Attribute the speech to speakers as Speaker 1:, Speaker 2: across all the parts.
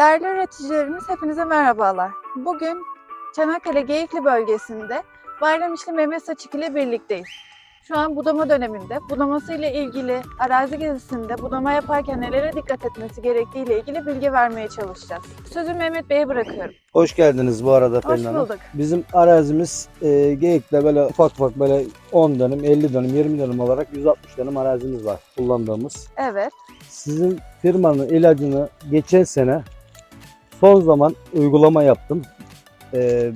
Speaker 1: Değerli üreticilerimiz hepinize merhabalar. Bugün Çanakkale Geyikli bölgesinde Bayramişli Mehmet Saçık ile birlikteyiz. Şu an budama döneminde. Budaması ile ilgili arazi gezisinde budama yaparken nelere dikkat etmesi gerektiği ile ilgili bilgi vermeye çalışacağız. Sözü Mehmet Bey'e bırakıyorum.
Speaker 2: Hoş geldiniz bu arada
Speaker 1: Hoş
Speaker 2: Pelin Hanım.
Speaker 1: bulduk.
Speaker 2: Bizim arazimiz e, Geyik'te böyle ufak ufak böyle 10 dönüm, 50 dönüm, 20 dönüm olarak 160 dönüm arazimiz var kullandığımız.
Speaker 1: Evet.
Speaker 2: Sizin firmanın ilacını geçen sene son zaman uygulama yaptım. E,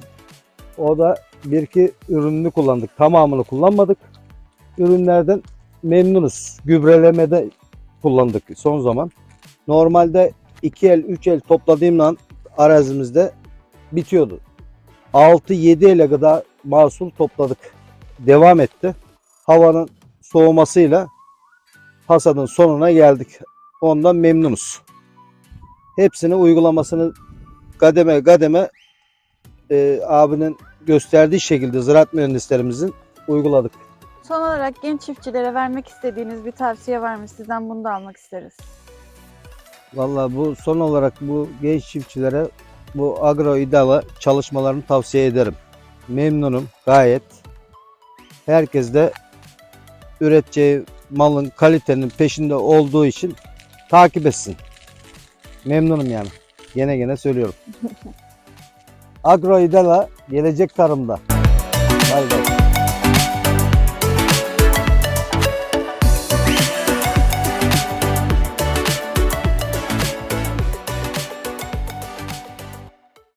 Speaker 2: o da bir iki ürününü kullandık. Tamamını kullanmadık. Ürünlerden memnunuz. Gübrelemede kullandık son zaman. Normalde 2 el 3 el topladığımla arazimizde bitiyordu. 6-7 ele kadar mahsul topladık. Devam etti. Havanın soğumasıyla hasadın sonuna geldik. Ondan memnunuz. Hepsini uygulamasını kademe kademe e, abinin gösterdiği şekilde ziraat mühendislerimizin uyguladık.
Speaker 1: Son olarak genç çiftçilere vermek istediğiniz bir tavsiye var mı? Sizden bunu da almak isteriz.
Speaker 2: Vallahi bu son olarak bu genç çiftçilere bu agro idala çalışmalarını tavsiye ederim. Memnunum gayet. Herkes de üreteceği malın kalitenin peşinde olduğu için takip etsin. Memnunum yani. Gene gene söylüyorum. agro idala gelecek tarımda. Bay bay.